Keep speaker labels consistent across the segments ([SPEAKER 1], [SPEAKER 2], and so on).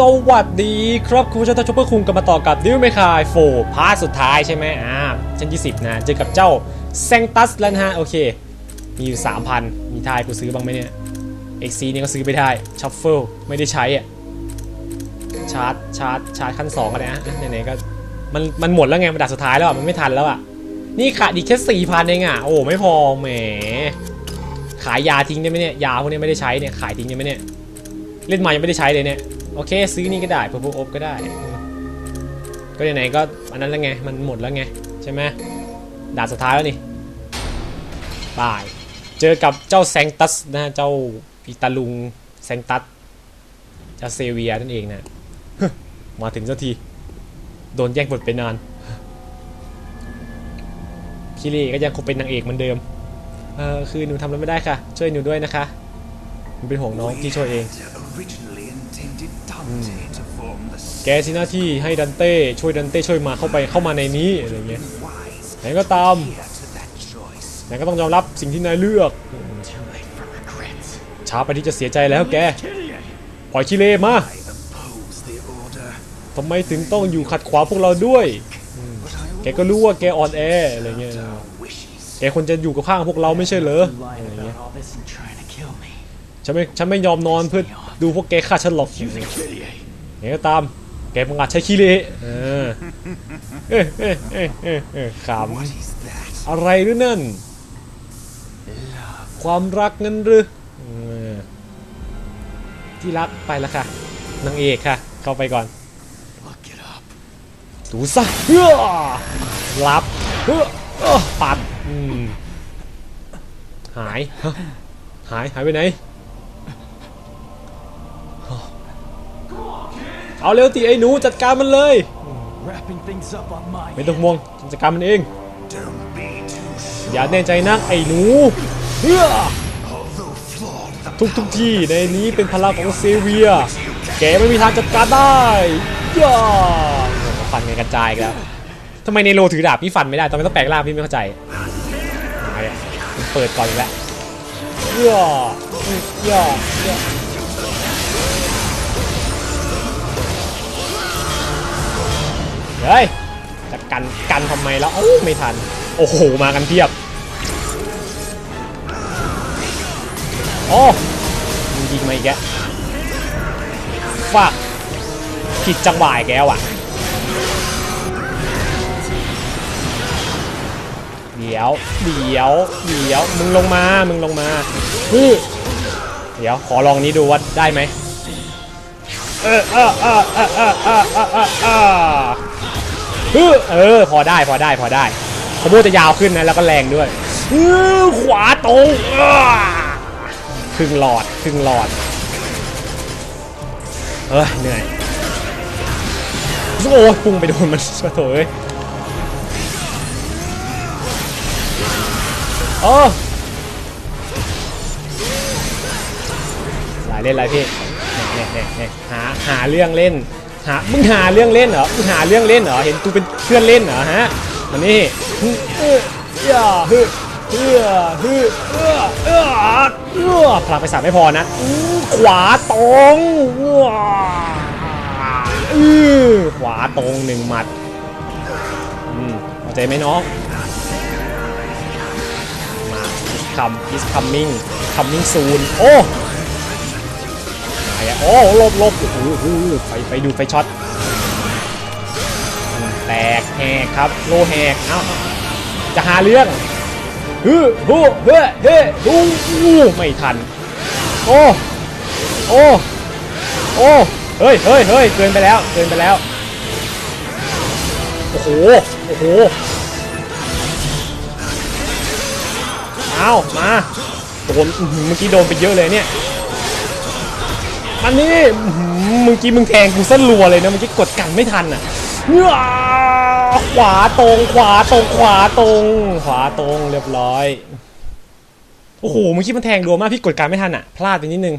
[SPEAKER 1] สวัสดีครับคุณผู้ชมท่านชมเพื่อคุงกันมาต่อกับดิวเมคายโฟพาร์ทสุดท้ายใช่ไหมอ่าชั้นที่10นะ เจอกับเจ้าแซงตัสแล้วนะฮะ โอเค มีอยู่ 3,000 มีทายกูซื้อบ้างไหมเนี่ย XC นี่ยก็ซื้อไม่ได้ชัฟเฟิลไม่ได้ใช้อะชาร์จชาร์จชาร์จขั้น2กันนะไหนๆก็มันมันหมดแล้วไงมันดัดสุดท้ายแล้วอะมันไม่ทันแล้วอะนี่ขาดอีกแค่ 4,000เองอะโอ้ไม่พอแหมขายยาทิ้งได้ไหมเนี่ยยาพวกนี้ไม่ได้ใช้เนี่ยขายทิ้งได้ไหมเนี่ยเล่นมายังไม่ได้ใช้เลยเนี่ย โอเค ซื้อนี่ก็ได้พวกอบก็ได้อืมก็ไหนๆก็อันนั้นแล้วไง มันหมดแล้วไง ใช่ไหมด่านสุดท้ายแล้วนี่บาย เจอกับเจ้าแซงตัสนะเจ้าปีตาลุงแซงตัสเจ้าเซเวียนั่นเองนะมาถึงสักที โดนแย่งบทไปนานคิริก็ยังคงเป็นนางเอกเหมือนเดิม เออคือหนูทำอะไรไม่ได้ค่ะ ช่วยหนูด้วยนะคะหนูเป็นห่วงน้องที่ช่วยเอง แกสิหน้าที่ให้ดันเต้ช่วยดันเต้ช่วยมาเข้าไปเข้ามาในนี้อะไรเงี้ยไหนก็ตามไหนก็ต้องยอมรับสิ่งที่นายเลือกช้าไปที่จะเสียใจแล้วแกปล่อยคิเลมาทำไมถึงต้องอยู่ขัดขวางพวกเราด้วย แกก็รู้ว่าแกอ่อนแออะไรเงี้ยแกควรจะอยู่กับข้างพวกเราไม่ใช่เหรอฉันไม่ฉันไม่ยอมนอนเพื่อ ดูพวกแกฆ่าฉันหรอก
[SPEAKER 2] Using Kyrie.
[SPEAKER 1] ไหนก็ตามแกบังอาจใช้คิเลเออเอ้ยเอ้ยเอ้ยเอ้ยเอ้ยข
[SPEAKER 2] What is that? ำ
[SPEAKER 1] อะไรหรือนั่น ความรักงั้นหรือเออที่รักไปแล้วค่ะนางเอกค่ะ เข้าไปก่อน
[SPEAKER 2] Look it up.
[SPEAKER 1] ดูซะเฮ้อรับเฮ้อเอ้อปัดอืมหายฮะหาย หายไปไหน เอาเร็วตีไอ้หนูจัดการมันเลย
[SPEAKER 2] Wrapping things up on my
[SPEAKER 1] ไม่ต้องห่วงฉันจัดการมันเอง
[SPEAKER 2] Don't be too sure.
[SPEAKER 1] อย่าแน่ใจนักไอ้หนูเฮ้อ
[SPEAKER 2] Although flawed, the
[SPEAKER 1] ทุกทุกๆที่ในนี้เป็นพลังของเซเวีย แกไม่มีทางจัดการได้ย่าฟันกันกระจายอีกแล้วทำไมเนโรถือดาบพี่ฟันไม่ได้ตอนนี้ต้องแปลงร่างพี่ไม่เข้าใจอะไรอะมันเปิดก่อนอีกแล้วย่าย่า ฮ้ยจะกันกันทำไมแล้วโอ้ไม่ทัน โอ้โห มากันเพียบ โอ้ยิงมาอีกแกฟากผิดจังหวะแกว่ะ เดี๋ยว เดี๋ยว เดี๋ยว มึงลงมา มึงลงมาพี่เดี๋ยว ขอลองนี้ดูว่าได้ไหมเออเออเออเออเออเออเออ ฮึเออ พอได้พอได้พอได้ขบวนจะยาวขึ้นนะแล้วก็แรงด้วยอื้อขวาตรงครึ่งหลอดครึ่งหลอดเอ้ยเหนื่อยโอ้ยพุ่งไปโดนมันโถเอ้ยโอ้หลายเล่นหลายพี่เนี่ยเนี่ยเนี่ยหาหาเรื่องเล่นามึงหาเรื่องเล่นเหรอมึงหาเรื่องเล่นเหรอเห็นกูเป็นเพื่อนเล่นเหรอฮะมานี่ฮึเอ้ยอย่าฮึเอื้อฮึเอื้อเอื้อเอื้อพลังไปสามไม่พอนะขวาตรงเอื้ออื้อขวาตรงหนึ่งหมัดอืมเข้าใจไหมน้องมา is come is coming coming soon โอ้ มาอะโอ้ลบลบโอ้โหไฟไฟดูไฟช็อตแตกแหกครับโลแหกเอ้าจะหาเรื่องฮึฮูเฮ้เฮ้ฮูอู้ไม่ทัน โอ้โอ้โอ้เฮ้ยเฮ้ยเฮ้ยเกินไปแล้วเกินไปแล้วโอ้โหโอ้โหเอามาโดนเมื่อกี้โดนไปเยอะเลยเนี่ย อันนี้เมื่อกี้มึงแทงกูเส้นรัวเลยนะเมื่อกี้กดกันไม่ทันอะเงื้อขวาตรงขวาตรงขวาตรงขวาตรงเรียบร้อยโอ้โหเมื่อกี้มันแทงรัวมากพี่กดการไม่ทันอะ พลาดไปนิดนึง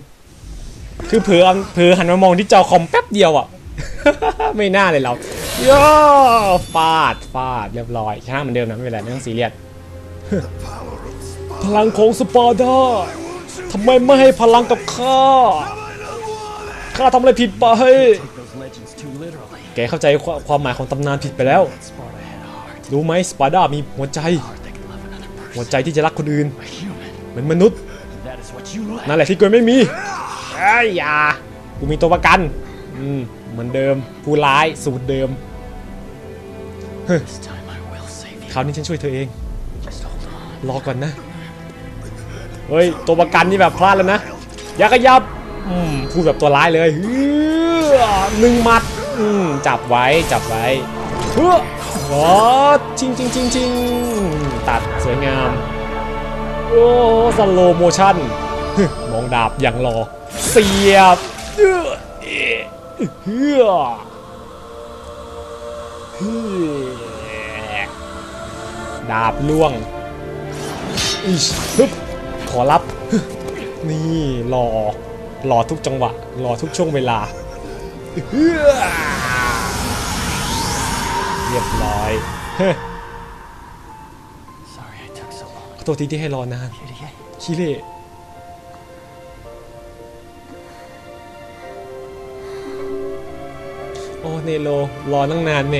[SPEAKER 1] คือเผลอเผลอหันมามองที่จอคอมแป๊บเดียวอะ ไม่น่าเลยเราย่อฟาดฟาดเรียบร้อยชนะเหมือนเดิมนะไม่เป็นไรไม่ต้องซีเรียสพลังของสปาร์ดาทำไมไม่ให้พลังกับข้า ข้าข้าทำอะไรผิดไป
[SPEAKER 3] Take those legends too literally.
[SPEAKER 1] แกเข้าใจความความหมายของตำนานผิดไปแล้ว
[SPEAKER 3] Sparta had a heart.
[SPEAKER 1] รู้ไหมสปาร์ดามีหัวใจ
[SPEAKER 3] Heart that could love another
[SPEAKER 1] หัว
[SPEAKER 3] person.
[SPEAKER 1] ใจที่จะรักคนอื่น
[SPEAKER 3] A human.
[SPEAKER 1] เหมือนมนุษย์
[SPEAKER 3] That is what you lack.
[SPEAKER 1] นั่นแหละที่กูไม่มีไอ้ยอย่า กูมีตัวประกัน อืม เหมือนเดิม ผู้ร้ายสูตรเดิม
[SPEAKER 3] This time I will save you.
[SPEAKER 1] คราวนี้ฉันช่วยเธอเอง
[SPEAKER 3] Just hold on.
[SPEAKER 1] รอก่อนนะ เฮ้ย ตัวประกันนี่แบบพลาดแล้วนะ อย่าขยับอืม พูดแบบตัวร้ายเลยเฮ้อหนึ่งมัดจับไว้จับไว้เฮ้อโอ้ชิงชิงชิงชิงตัดสวยงาม โอ้สโลโมชั่นมองดาบอย่างรอ เสียบเอื้อเฮือดาบล่วงอิชฮึบขอรับ นี่รอ รอทุกจังหวะ รอทุกช่วงเวลาเฮือเรียบร้อย
[SPEAKER 3] Sorry I took so long.
[SPEAKER 1] ขอโทษทีที่ให้รอนาน
[SPEAKER 3] Idiot.
[SPEAKER 1] ชิเล่โอ้เนโลรอตั้งนานแหม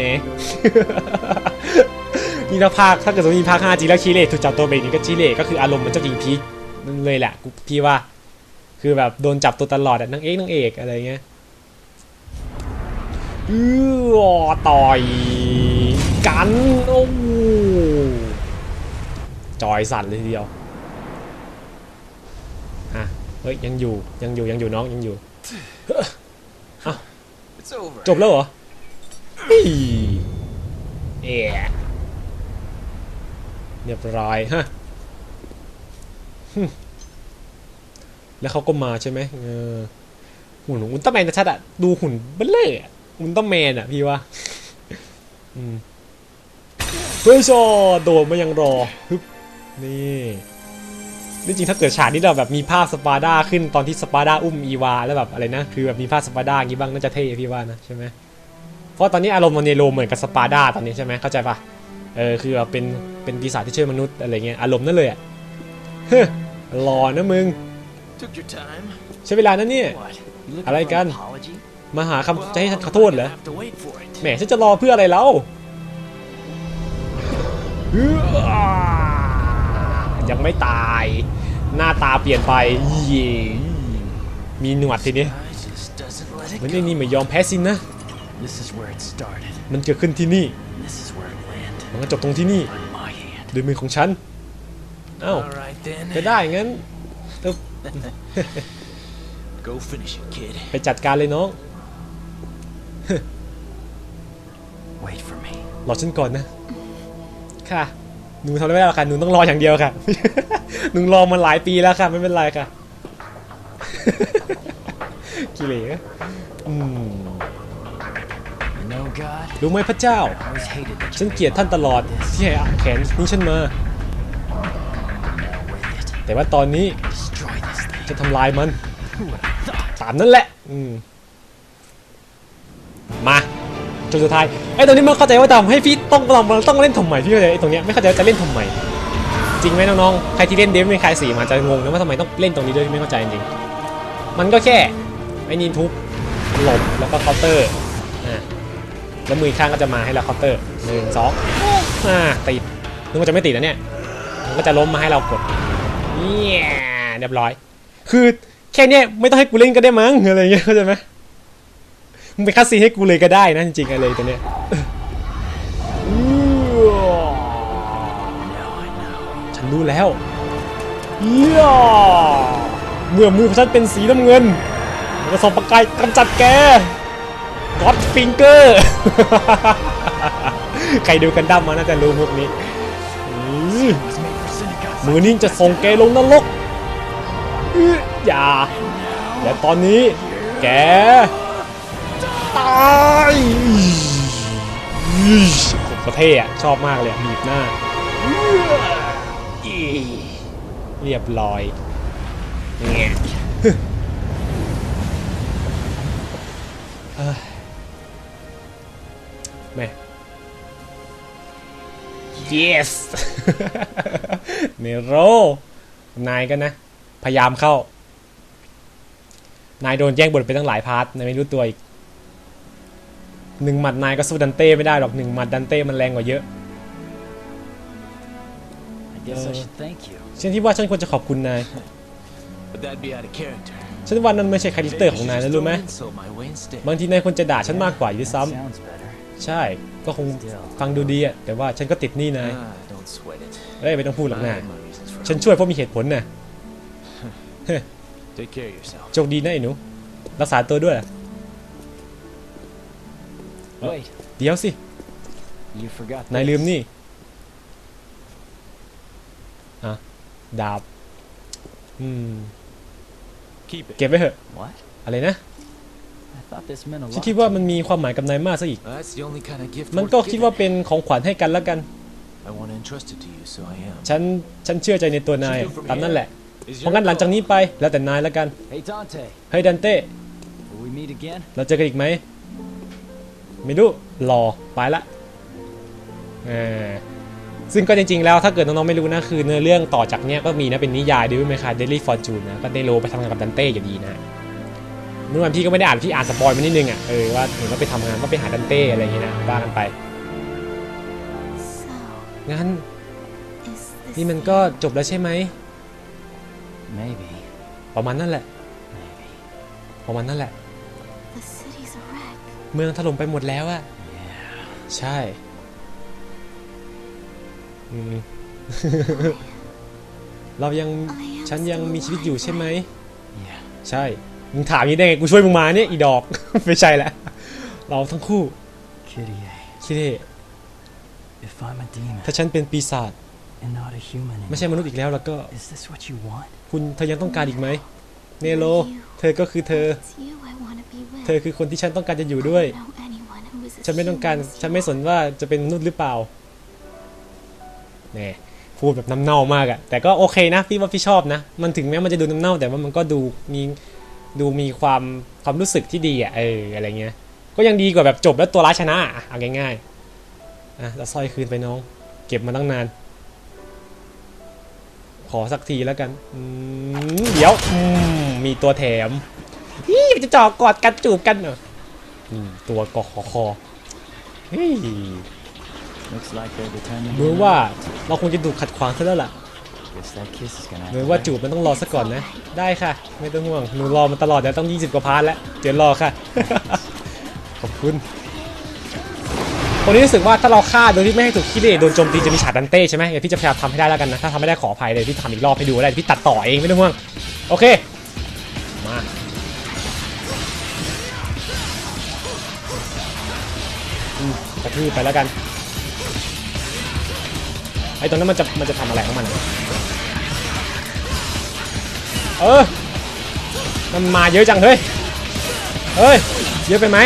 [SPEAKER 1] นี่ถ้าภาคถ้าเกิดสมมติมีภาค5จริงแล้วชิเล่ถูกจับตัวเบรกนี่ก็ชิเล่ก็คืออารมณ์เหมันเจ้าหญิงพีคนั่นเลยแหละกูพี่ว่า คือแบบโดนจับตัวตลอดอะนางเอกนางเอกอะไรเงี้ยอือต่อยกันโอ้โหจอยสั่นเลยทีเดียวอะเฮ้ยยังอยู่ยังอยู่ยังอยู่น้องยังอยู่
[SPEAKER 2] It's over.
[SPEAKER 1] จบแล้วเหรออี้เอะเรียบร้อยฮะฮึ่ม แล้วเขาก็มาใช่ไหมเออหุ่นของอุลตร้าแมนชัดอะดูหุ่นเบลเล่อะอุลตร้าแมนอะพี่ว่าเฮ้ยชอโดดมายังรอฮึบนี่นี่จริงถ้าเกิดฉากนี้เราแบบมีภาพสปาร์ดาขึ้นตอนที่สปาร์ดาอุ้มอีวาแล้วแบบอะไรนะคือแบบมีภาพสปาร์ดาอย่างนี้บ้างน่าจะเท่พี่ว่านะใช่ไหมเพราะตอนนี้อารมณ์มันเนโรเหมือนกับสปาร์ดาตอนนี้ใช่ไหมเข้าใจปะเออคือแบบเป็นเป็นปีศาจที่ช่วยมนุษย์อะไรเงี้ยอารมณ์นั่นเลยอะเฮ้ยหล่อนะมึง ใช้เวลานั้นเนี่ย
[SPEAKER 3] What? You looking
[SPEAKER 1] I like
[SPEAKER 3] for an
[SPEAKER 1] gun.
[SPEAKER 3] apology?
[SPEAKER 1] มาหาคำจะให้ฉันขอโทษเหรอ
[SPEAKER 3] Have to wait for it.
[SPEAKER 1] แหมฉันจะรอเพื่ออะไรแล้วเอื้อยังไม่ตาย หน้าตาเปลี่ยนไปเย่มีหนวดทีนี้
[SPEAKER 3] I just doesn't let it
[SPEAKER 1] มันไม่นี่ไม่ยอมแพ้สินนะ
[SPEAKER 3] This is where it started.
[SPEAKER 1] มันเกิดขึ้นที่นี่
[SPEAKER 3] This is where it landed.
[SPEAKER 1] มันก็จบตรงที่นี่
[SPEAKER 3] On my hand.
[SPEAKER 1] ด้วยมือของฉัน เอ้า
[SPEAKER 2] All right then.
[SPEAKER 1] จะได้งั้น
[SPEAKER 2] Go finish it, kid.
[SPEAKER 1] ไปจัดการเลยน้อง
[SPEAKER 3] Wait for me.
[SPEAKER 1] รอฉันก่อนนะ ค่ะ หนูทำอะไรไม่ได้หรอกค่ะ หนูต้องรออย่างเดียวค่ะ หนูรอมาหลายปีแล้วค่ะ ไม่เป็นไรค่ะ กิเลสอืม
[SPEAKER 3] You know, God,
[SPEAKER 1] รู้ไหมพระเจ้า
[SPEAKER 3] I always hated that
[SPEAKER 1] ฉัน
[SPEAKER 3] you
[SPEAKER 1] เกลียดท่านตลอดที่ให้แขนนี้ฉันมา
[SPEAKER 3] Now with it.
[SPEAKER 1] แต่ว่าตอนนี้
[SPEAKER 3] Destroy this thing.
[SPEAKER 1] จะทำลายมัน ตามนั้นแหละ อืม มาจนสุดท้ายไอ้ตรงนี้มันเข้าใจว่าทำให้พี่ต้องเราต้องเล่นทำไมพี่เข้าใจไอ้ตรงเนี้ยไม่เข้าใจว่าจะเล่นทำไมจริงไหมน้องๆใครที่เล่นเดฟไม่คลายสีมาจะงงนะว่าทำไมต้องเล่นตรงนี้ด้วยไม่เข้าใจจริงมันก็แค่ไอ้นี่ทุบหลบแล้วก็เคาน์เตอร์อ่าแล้วมือข้างก็จะมาให้เราเคาน์เตอร์หนึ่งสองอ่าติดนึกว่าจะไม่ติดนะเนี่ยมันก็จะล้มมาให้เรากดเนี่ยเรียบร้อย คือแค่เนี้ยไม่ต้องให้กูเล่นก็ได้มั้งอะไรเงี้ยเข้าใจไหมมึงไปคัดซีให้กูเลยก็ได้นะจริงๆอะไรตัวเนี้ยอื้อฉันรู้แล้วเยี่ยเมื่อมือของฉันเป็นสีน้ำเงินมันจะส่องประกายกำจัดแกก็อดฟิงเกอร์ใครดูกันดั้มมาน่าจะรู้พวกนี้อื้อมือนี้จะส่งแกลงนรก อย่า และตอนนี้ แก ตายอื้อประเท่อะชอบมากเลยอะบีบหน้า เรียบร้อยเงี้ยเอ้ยแม่ yes เนโรนายกันนะ พยายามเข้า นายโดนแย่งบทไปตั้งหลายพาร์ทนายไม่รู้ตัวอีกหนึ่งหมัดนายก็สู้ดันเต้ไม่ได้หรอกหนึ่งหมัดดันเต้มันแรงกว่าเยอะ
[SPEAKER 3] I guess I
[SPEAKER 1] Uh,
[SPEAKER 3] should thank you.
[SPEAKER 1] ฉันคิดว่าฉันควรจะขอบคุณนาย
[SPEAKER 2] But that'd be out of character.
[SPEAKER 1] ฉันว่านั่นไม่ใช่คาแรคเตอร์ของนายนะรู้ไหม
[SPEAKER 2] Just throw an insult my way instead.
[SPEAKER 1] บางทีนายควรจะด่าฉันมากกว่าอยู่ด้วยซ้
[SPEAKER 3] That sounds better. ำ
[SPEAKER 1] ใช่ก็คงฟังดูดีอะแต่ว่าฉันก็ติดหนี่นาย
[SPEAKER 2] Ah, don't sweat it.
[SPEAKER 1] เอ้ยไม่ต้องพูดหรอก
[SPEAKER 2] I
[SPEAKER 1] นะ
[SPEAKER 2] have my reasons for
[SPEAKER 1] ฉันช่วยเพราะมีเหตุผลนะ โชคดีนะไอ้หนู รักษาตัวด้วย
[SPEAKER 3] Wait,
[SPEAKER 1] เดี๋ยวสิ
[SPEAKER 3] you forgot
[SPEAKER 1] นาย
[SPEAKER 3] this.
[SPEAKER 1] ลืมนี่อะดาบ อืม
[SPEAKER 2] Keep it.
[SPEAKER 1] เก็บไว้เถอะ
[SPEAKER 3] What?
[SPEAKER 1] อะไรนะ
[SPEAKER 3] I thought this meant a
[SPEAKER 1] ฉัน
[SPEAKER 3] lot.
[SPEAKER 1] คิดว่ามันมีความหมายกับนายมากซะอีก
[SPEAKER 2] Uh, That's the only kind of gift
[SPEAKER 1] มัน
[SPEAKER 2] worth
[SPEAKER 1] ก็คิดว่า
[SPEAKER 2] giving.
[SPEAKER 1] เป็นของขวัญให้กันแล้วกัน
[SPEAKER 2] I want to entrust it to you, so I am.
[SPEAKER 1] ฉัน ฉันเชื่อใจในตัวนายอะตามนั่นแหละ
[SPEAKER 2] Is
[SPEAKER 1] เพราะงั้นหลังจากนี้ไปแล้วแต่นายแล้วกัน
[SPEAKER 3] Hey Dante,
[SPEAKER 1] เฮ้ยดันเต้
[SPEAKER 3] will we meet again?
[SPEAKER 1] เราเจอกันอีกไหม ไม่รู้รอไปละเออซึ่งก็จริงๆแล้วถ้าเกิดน้องๆไม่รู้นะ คือเนื้อเรื่องต่อจากเนี้ยก็มีนะ เป็นนิยายด้วยไหมคะเดลี่ฟอร์จูนนะ ก็เดโลไปทำงานกับดันเต้อยู่ดีนะเมื่อวันพี่ก็ไม่ได้อ่านพี่อ่านสปอยล์มานิดนึงอะเออว่าเหมือนว่าไปทำงานว่าไปหาดันเต้อะไรอย่างเงี้ยนะว่ากันไป
[SPEAKER 4] So,
[SPEAKER 1] งั้น
[SPEAKER 4] is this
[SPEAKER 1] นี่มันก็จบแล้วใช่ไหม
[SPEAKER 3] Maybe.
[SPEAKER 1] ประมาณนั่นแหละ
[SPEAKER 3] Maybe.
[SPEAKER 1] ประมาณนั่นแหละ
[SPEAKER 4] the city's a wreck?
[SPEAKER 1] เมืองถล่มไปหมดแล้วอะ
[SPEAKER 3] Yeah.
[SPEAKER 1] ใช่อืม เรายัง
[SPEAKER 4] I am
[SPEAKER 1] ฉันยัง
[SPEAKER 4] still
[SPEAKER 1] มีชีวิตอยู่
[SPEAKER 4] alive,
[SPEAKER 1] ใช่ไหม
[SPEAKER 3] Yeah.
[SPEAKER 1] ใช่ มึงถามอย่างนี้ได้ไง กูช่วยมึงมาเนี่ยอีดอก ไม่ใช่แหละ เราทั้งคู่
[SPEAKER 3] Kitty,
[SPEAKER 1] คิดดิ
[SPEAKER 3] if I'm a demon
[SPEAKER 1] ถ้าฉันเป็นปีศาจ
[SPEAKER 3] and not a human
[SPEAKER 1] ไม่ใช่มนุษย์อีกแล้วแล้วก็
[SPEAKER 3] is this what you want?
[SPEAKER 1] คุณเธอยังต้องการอีกไหมเนโรเธอก็คือเธอ
[SPEAKER 4] It's you I want to be with.
[SPEAKER 1] เธอคือคนที่ฉันต้องการจะอยู่ด้วย
[SPEAKER 4] I don't know anyone who is as
[SPEAKER 1] ฉันไม่ต้องการ
[SPEAKER 4] human as
[SPEAKER 1] ฉัน
[SPEAKER 4] you
[SPEAKER 1] ไม่สนว่าจะเป็นมนุษย์หรือเปล่าแน่พูดแบบน้ำเน่ามากอะแต่ก็โอเคนะพี่ว่าพี่ชอบนะ มันถึงแม้มันจะดูน้ำเน่า แต่ว่ามันก็ดูมีดูมีความความรู้สึกที่ดีอะเอออะไรเงี้ย ก็ยังดีกว่าแบบจบแล้วตัวร้ายชนะอะเอาง่ายๆอะแล้วสร้อยคืนไปน้อง เก็บมาตั้งนาน ขอสักทีแล้วกันอืมเดี๋ยวอืมมีตัวแถมนี่มันจะจ่อกอดกันจูบกันเหรออืมตัวกอคอคอเฮ้ย
[SPEAKER 3] Looks like they're determined.
[SPEAKER 1] เหมือนว่าเราคงจะถูกขัดขวางซะแล้วล่ะ
[SPEAKER 3] Guess that kiss is gonna
[SPEAKER 1] เห
[SPEAKER 3] have
[SPEAKER 1] มือน
[SPEAKER 3] to
[SPEAKER 1] ว่า
[SPEAKER 3] wait.
[SPEAKER 1] จูบมันต้องรอซะก่อนนะ ได้ค่ะ ไม่ต้องห่วงหนูรอมาตลอดเดี๋ยวต้อง 20 กว่าพาร์ทแล้ว เดี๋ยวรอค่ะ ขอบคุณ คนนี้รู้สึกว่าถ้าเราฆ่าโดยที่ไม่ให้ถูกคิดเโดนโจมตีจะมีฉากดันเต้ใช่ไหมเดี๋ยวพี่จะพยายามทำให้ได้แล้วกันนะ ถ้าทำไม่ได้ขออภัยเลยพี่ทำอีกรอบให้ดูก็ได้พี่ตัดต่อเองไม่ต้องห่วง โอเค มาอืมกระทืบไปแล้วกัน ไอ้ตรงนั้นมันจะมันจะทำอะไรของมัน เออ มันมาเยอะจังเฮ้ย เฮ้ย เยอะไปไหม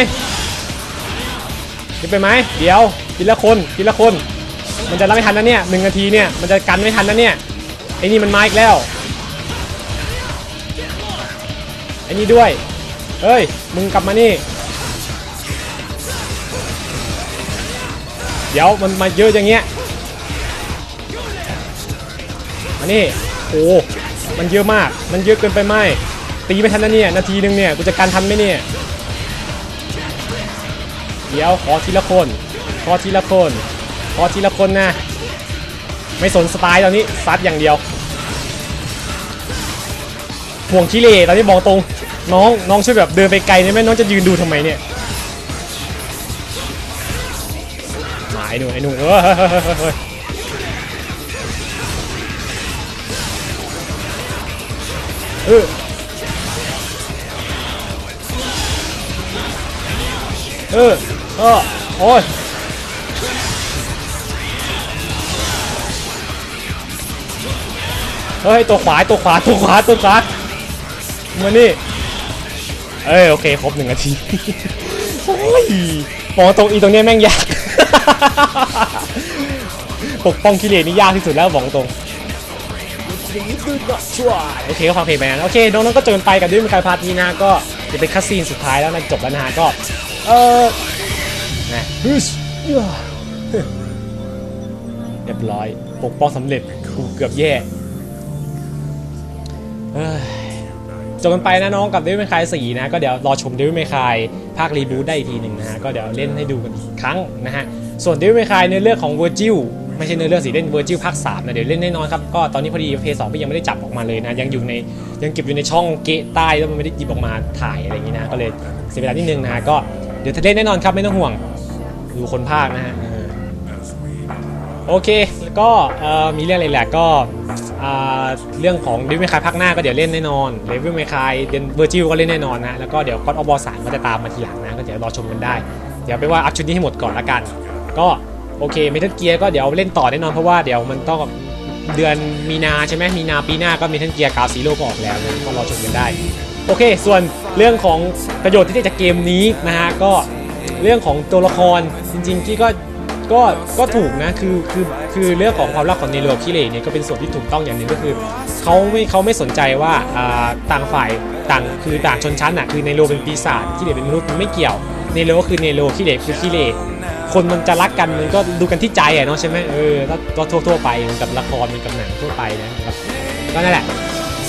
[SPEAKER 1] เยอะไปไหมเดี๋ยวทีละคนทีละคน มันจะรับไม่ทันนะเนี่ยหนึ่งนาทีเนี่ยมันจะกันไม่ทันนะเนี่ยไอ้นี่มันมาอีกแล้วไอ้นี่ด้วยเฮ้ยมึงกลับมานี่ เดี๋ยวมันมาเยอะอย่างเงี้ยมานี่โอ้มันเยอะมากมันเยอะเกินไปไหมตีไม่ทันนะเนี่ยนาทีนึงเนี่ยกูจะการทันไหมเนี่ย ดี๋ยวขอทีละคนขอทีละคนขอทีละคนนะ ไม่สนสไตล์ตอนนี้ซัดอย่างเดียวห่วงขี้เหร่ตอนนี้บอกตรงน้องน้องช่วยแบบเดินไปไกลได้ไหมน้องจะยืนดูทำไมเนี่ยมาไอ้หนูไอ้หนูเออเฮ้ยเฮ้ยเฮ้ยเฮ้ยเออเออ เออโอ้ยเฮ้ยตัวขวาตัวขวาตัวขวาตัวขวามานี่เอ้ยโอเคครบหนึ่งนาทีโอ้ยมองตรงอีตรงเนี้ยแม่งยากปกป้องกิเลสนี่ยากที่สุดแล้วบอกตรงโอเคก็ฟังเพลงไปนะโอเคน้องๆก็จนไปกับดิวมีคายพาร์ทนี้นะก็จะเป็นคัสซีนสุดท้ายแล้วนะจบแล้วนะฮะก็เออ นะฮึชเรียบร้อย ปกป้องสำเร็จกูเกือบแย่เอ้ยจบกันไปนะน้องกับ Devil May Cry 4นะ ก็เดี๋ยวรอชม Devil May Cry ภาครีบูตได้อีกทีหนึ่งนะฮะ ก็เดี๋ยวเล่นให้ดูกันอีกครั้งนะฮะ ส่วน Devil May Cry เนื้อเรื่องของ Virgil ไม่ใช่เนื้อเรื่องสิเล่น Virgil ภาค3นะเดี๋ยวเล่นแน่นอนครับ ก็ตอนนี้พอดีเพย์สองพี่ยังไม่ได้จับออกมาเลยนะ ยังอยู่ในยังเก็บอยู่ในช่องเกะใต้แล้วมันไม่ได้หยิบออกมาถ่ายอะไรอย่างนี้นะก็เลยเสียเวลานิดนึงนะฮะก็เดี๋ยวจะเล่นแน่นอนครับไม่ต้องห่วง ดูคนภาคนะฮะเออโอเค แล้วก็เอ่อมีเรื่องอะไรแหละก็อ่าเรื่องของดิวเมคายภาคหน้าก็เดี๋ยวเล่นแน่นอนเลเวลเมคายเดนเวอร์จิลก็เล่นแน่นอนนะ แล้วก็เดี๋ยวก็ออบอสามก็จะตามมาทีหลังนะ ก็เดี๋ยวรอชมกันได้ เดี๋ยวไปว่าอัพชุดนี้ให้หมดก่อนละกัน ก็โอเคเมทัลเกียร์ก็เดี๋ยวเล่นต่อแน่นอนเพราะว่าเดี๋ยวมันต้องเดือนมีนาใช่ไหมมีนาปีหน้าก็เมทัลเกียร์กาวซีโร่ก็ออกแล้วนะก็รอชมกันได้ โอเค ส่วนเรื่องของประโยชน์ที่ได้จากเกมนี้นะฮะก็ เรื่องของตัวละครจริงๆที่ก็ก็ก็ถูกนะคือคือคือเรื่องของความรักของเนโรกับคิเลเนี่ยก็เป็นส่วนที่ถูกต้องอย่างหนึ่งก็คือเขาไม่เขาไม่สนใจว่าอ่าต่างฝ่ายต่างคือต่างชนชั้นอะคือเนโรเป็นปีศาจคิเลเป็นมนุษย์มันไม่เกี่ยวเนโรก็คือเนโรคิเลคือคิเลคนมันจะรักกันมันก็ดูกันที่ใจอะเนาะใช่ไหมเออก็ทั่วทั่วไปกับละครเหมือนกับหนังทั่วไปนะครับก็นั่นแหละ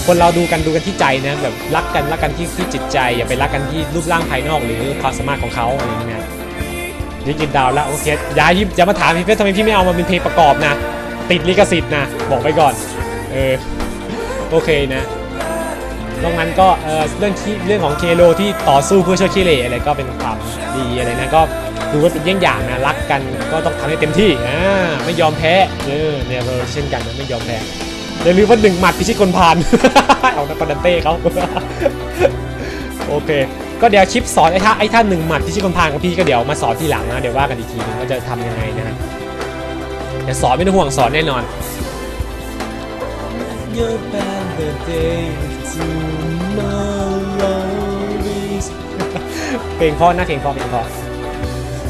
[SPEAKER 1] คนเราดูกันดูกันที่ใจนะแบบรักกันรักกันที่ที่จิตใจ อย่าไปรักกันที่รูปร่างภายนอกหรือความสามารถของเขาอะไรอย่างเงี้ยนี่กินดาวแล้วโอเคย่าอย่ามาถามพี่เฟสทำไมพี่ไม่เอามาเป็นเพลงประกอบนะ ติดลิขสิทธิ์นะ บอกไปก่อน เออ โอเคนะนอกนั้นก็เออเรื่องที่เรื่องของเคโลที่ต่อสู้เพื่อช่วยคิเลอะไรก็เป็นความดีอะไรนะก็ดูว่าเป็นเยี่ยงอย่างนะรักกันก็ต้องทำให้เต็มที่อ่าไม่ยอมแพ้เออเนี่ยเออเช่นกันนะไม่ยอมแพ้ อย่าลืมว่าหนึ่งหมัดพิชิตคนพาน เอานักดันเต้เขาโอเค ก็เดี๋ยวชิปสอนไอ้ท่าไอ้ท่าหนึ่งหมัดพิชิตคนพานของพี่ก็เดี๋ยวมาสอนทีหลังนะเดี๋ยวว่ากันอีกทีนึงว่าจะทำยังไงนะเดี๋ยวสอนไม่ต้องห่วงสอนแน่นอน Your bad the day tomorrow เพลงเพราะนะเพลงเพราะเพลงเพราะ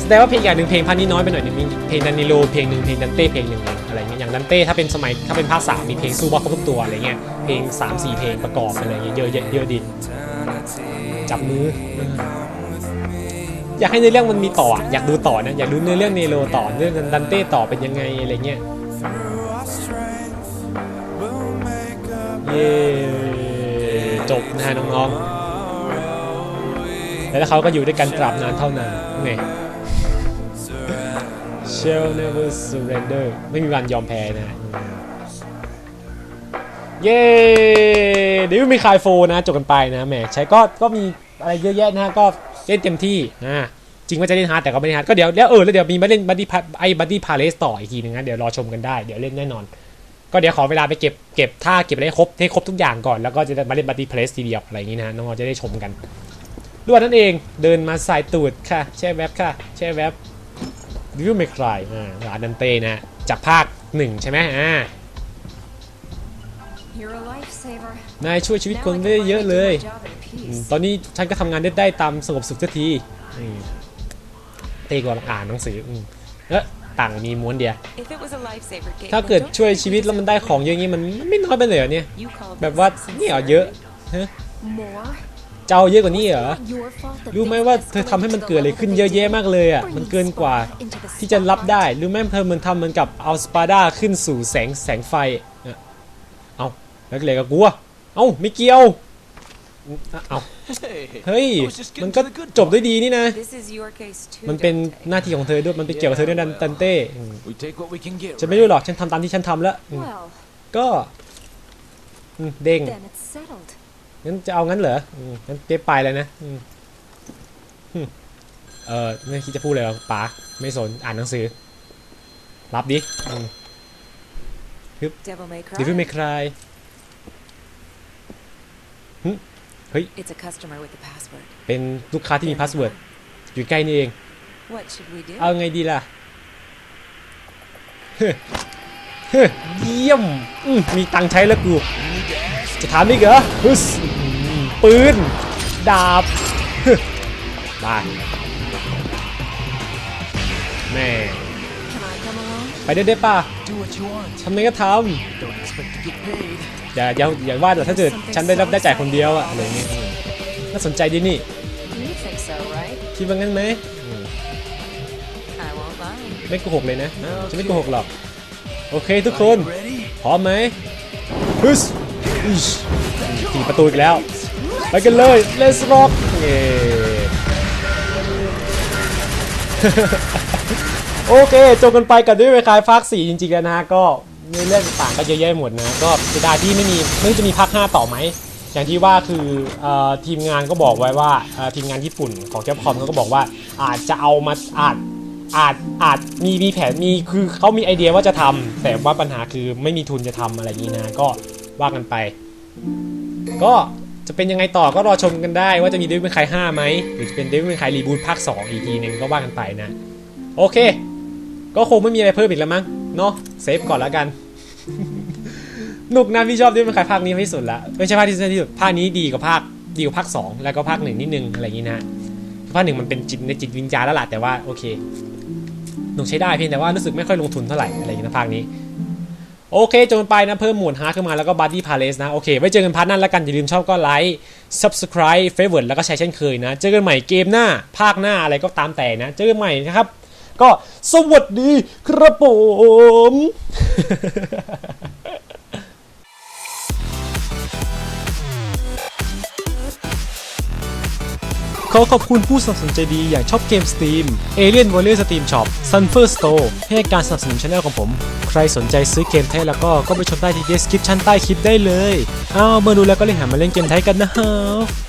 [SPEAKER 1] แสดงว่าเพลงอย่างหนึ่งเพลงพันนี้น้อยไปหน่อยหนึ่งมีเพลงดันนิโลเพลงหนึ่งเพลงดันเต้เพลงหนึ่งเอง อะไรเงี้ยอย่างดันเต้ถ้าเป็นสมัยถ้าเป็นภาคสามมีเพลงสู้บอสครบทุกตัวอะไรเงี้ยเพลง3ามสี่เพลงประกอบอะไรเงี้ยเยอะเยอะเยอะดินจับมืออยากให้เนื้อเรื่องมันมีต่ออะอยากดูต่อนะอยากดูเนื้อเรื่องเนโรต่อเรื่องดันเต้ต่อเป็นยังไงอะไรเงี้ยเย้จบนะฮะน้องๆแล้วเขาก็อยู่ด้วยกันตราบนานเท่านานไง Shall never surrender ไม่มีวันยอมแพ้นะ เย้เดี๋ยวมีคายโฟนะจบกันไปนะแหมใช้ก็ก็มีอะไรเยอะแยะนะก็เล่นเต็มที่นะจริงว่าจะเล่นฮาร์ดแต่ก็ไม่ได้ฮาร์ดก็เดี๋ยวแล้วเออแล้วเดี๋ยวมีมาเล่นบัดดี้ไอ้บัดดี้พาเลสต่ออีกทีนึงนะเดี๋ยวรอชมกันได้เดี๋ยวเล่นแน่นอน ก็เดี๋ยวขอเวลาไปเก็บเก็บท่าเก็บอะไรให้ครบให้ครบทุกอย่างก่อนแล้วก็จะมาเล่นบัดดี้พาเลสทีเดียวอะไรอย่างนี้นะน้องๆจะได้ชมกันด้วยนั่นเองเดินมาสายตูดค่ะ แช่แวบค่ะ แช่แวบ วิวไม่คลายอ่าร้านดันเต้นะจากภาคหนึ่งใช่ไหมอ่า
[SPEAKER 5] You're a lifesaver.
[SPEAKER 1] นายช่วยชีวิตคนได้เยอะเลยอืมตอนนี้ฉันก็ทำงานได้ได้ตามสงบสุขสักทีอืมเต้กำลังอ่านหนังสืออืมเอ๊ะต่างมีม้วนเดียว
[SPEAKER 5] If it was a lifesaver, Kate,
[SPEAKER 1] ถ้า
[SPEAKER 5] then
[SPEAKER 1] เกิด
[SPEAKER 5] don't
[SPEAKER 1] ช่วย
[SPEAKER 5] you
[SPEAKER 1] ชีวิต
[SPEAKER 5] use
[SPEAKER 1] แล้วมันได้ของเยอะอย่างงี้มันมันไม่น้อยไปเลยเหรอเนี่ย
[SPEAKER 5] You called
[SPEAKER 1] แบบว่า
[SPEAKER 5] this
[SPEAKER 1] นี่เหรอเยอะฮะ
[SPEAKER 5] more.
[SPEAKER 1] เจ้าเยอะกว่านี้เหรอ
[SPEAKER 4] Your fault that
[SPEAKER 1] รู้ไหม
[SPEAKER 4] things
[SPEAKER 1] ว่า
[SPEAKER 4] escalated
[SPEAKER 1] เธอทำให้มัน
[SPEAKER 4] to the
[SPEAKER 1] เกิดอะไร
[SPEAKER 4] level
[SPEAKER 1] ขึ้น
[SPEAKER 4] that
[SPEAKER 1] เยอะ
[SPEAKER 4] they
[SPEAKER 1] แยะ
[SPEAKER 4] did.
[SPEAKER 1] มากเลยอะ มันเกินกว่า
[SPEAKER 4] Into the
[SPEAKER 1] ที่จะรับได้
[SPEAKER 4] spotlight.
[SPEAKER 1] รู้ไหมเธอมันทำเหมือนกับเอาสปาร์ดาขึ้นสู่แสงแสงไฟเนี่ยเอาแล้วเลยกับกูอะเอ้าไม่เกี่ยว เอา
[SPEAKER 2] Hey,
[SPEAKER 1] เฮ้ย
[SPEAKER 2] I was just
[SPEAKER 1] มัน
[SPEAKER 2] getting
[SPEAKER 1] ก็
[SPEAKER 2] to the good
[SPEAKER 1] จบด้วยดีนี่นะ
[SPEAKER 5] This is your case too.
[SPEAKER 1] มันเป็น
[SPEAKER 5] Dante.
[SPEAKER 1] หน้าที่ของเธอด้วย มันเป็นเกี่ยวกับเธอด้วยดันตันเต้อืม
[SPEAKER 2] We take what we can get.
[SPEAKER 1] ฉันไม่รู้หรอก ฉันทำตามที่ฉันทำแล้วอืม
[SPEAKER 5] Well,
[SPEAKER 1] ก็อืมเด้ง
[SPEAKER 5] then it's settled.
[SPEAKER 1] งั้นจะเอางั้นเหรออืมงั้นเป๊ะไปเลยนะอืมหึเออไม่คิดจะพูดเลยหรอป๋าไม่สนอ่านหนังสือ รับดิอืม
[SPEAKER 5] Devil May Cry.
[SPEAKER 1] ดิฟิไม่คลาย
[SPEAKER 5] It's a customer with the password.
[SPEAKER 1] เป็นลูกค้าที่มีพาสเวิร์ดอยู่ใกล้นี่เอง
[SPEAKER 5] What should we do?
[SPEAKER 1] เอาไงดีล่ะ เฮ้เฮ้เยี่ยมอืมมีตังค์ใช้แล้วกู จะถามอีกเหรอฮึสอืมปืน ดาบเฮ้บายแม่
[SPEAKER 5] Can I come along?
[SPEAKER 1] ไปได้ได้ป่ะ
[SPEAKER 2] Do what you want.
[SPEAKER 1] ทำไงก็ท
[SPEAKER 2] Don't expect to get paid. ำ
[SPEAKER 1] อย่าอย่าอย่าว่าแต่ถ้าเกิดฉันได้รับได้จ่ายคนเดียวอะอะไรเงี้ยอืมน่าสนใจดีนี่
[SPEAKER 5] You think so, right?
[SPEAKER 1] คิดว่างั้นไหม
[SPEAKER 5] I won't mind.
[SPEAKER 1] ไม่โกหกเลยนะจะไม่โกหกหรอก โอเคทุกคน พร้อมไหมฮึสอิชถีบประตูอีกแล้ว ไปกันเลย let's rock เย้โอเคจบกันไปกับด้วยเวคายภาค 4 จริงๆแล้วนะฮะก็ในเรื่องต่างก็เยอะแยะหมดนะ ก็เสียดายที่ไม่มีไม่จะมีภาค 5 ต่อไหม อย่างที่ว่าคืออทีมงานก็บอกไว้ว่าทีมงานญี่ปุ่นของเจ้าคอมเขาก็บอกว่าอาจจะเอามาอาจ อาจอาจมีมีแผนมีคือเขามีไอเดียว่าจะทำแต่ว่าปัญหาคือไม่มีทุนจะทำอะไรนี้นะ ก็ว่ากันไป ก็จะเป็นยังไงต่อก็รอชมกันได้ ว่าจะมีเดวิดเป็นใคร5ไหมหรือจะเป็นเดวิดเป็นใครรีบูทภาค2อีกทีหนึ่งก็ว่ากันไปนะ โอเค ก็คงไม่มีอะไรเพิ่มอีกแล้วมั้งเนาะเซฟก่อนแล้วกันหนุกนะพี่ชอบด้วเป็นใครภาคนี้ที่สุดละไม่ใช่ภาคที่สุดที่สุดภาคนี้ดีกว่าภาคดีกว่าภาค2แล้วก็ภาคหนึ่งนิดนึงอะไรอย่างนี้นะภาคหนึ่งมันเป็นจิตในจิตวิญญาณแล้วล่ะแต่ว่าโอเค หนุกใช้ได้เพียงแต่ว่ารู้สึกไม่ค่อยลงทุนเท่าไหร่อะไรอย่างนี้นะภาคนี้ โอเคจนไปนะ เพิ่มหมวดฮาร์ดขึ้นมาแล้วก็บัดดี้พาเลสนะ โอเค ไว้เจอกันพาร์ทนั้นแล้วกัน อย่าลืมชอบก็ไลค์ subscribe favorite แล้วก็แชร์เช่นเคยนะ เจอกันใหม่เกมหน้า ภาคหน้าอะไรก็ตามแต่นะ เจอกันใหม่นะครับ ก็สวัสดีครับผม ขอขอบคุณผู้สนับสนุนใจดีอย่างชอบเกมสตรีม Alien Warrior Steam Shop Sunfer Store ให้การสนับสนุนช anel ของผม ใครสนใจซื้อเกมไทยแล้วก็ก็ไปชมใต้ที่ description ใต้คลิปได้เลย อ้าวเมื่อดูแล้วก็เลยหามาเล่นเกมไทยกันนะฮะ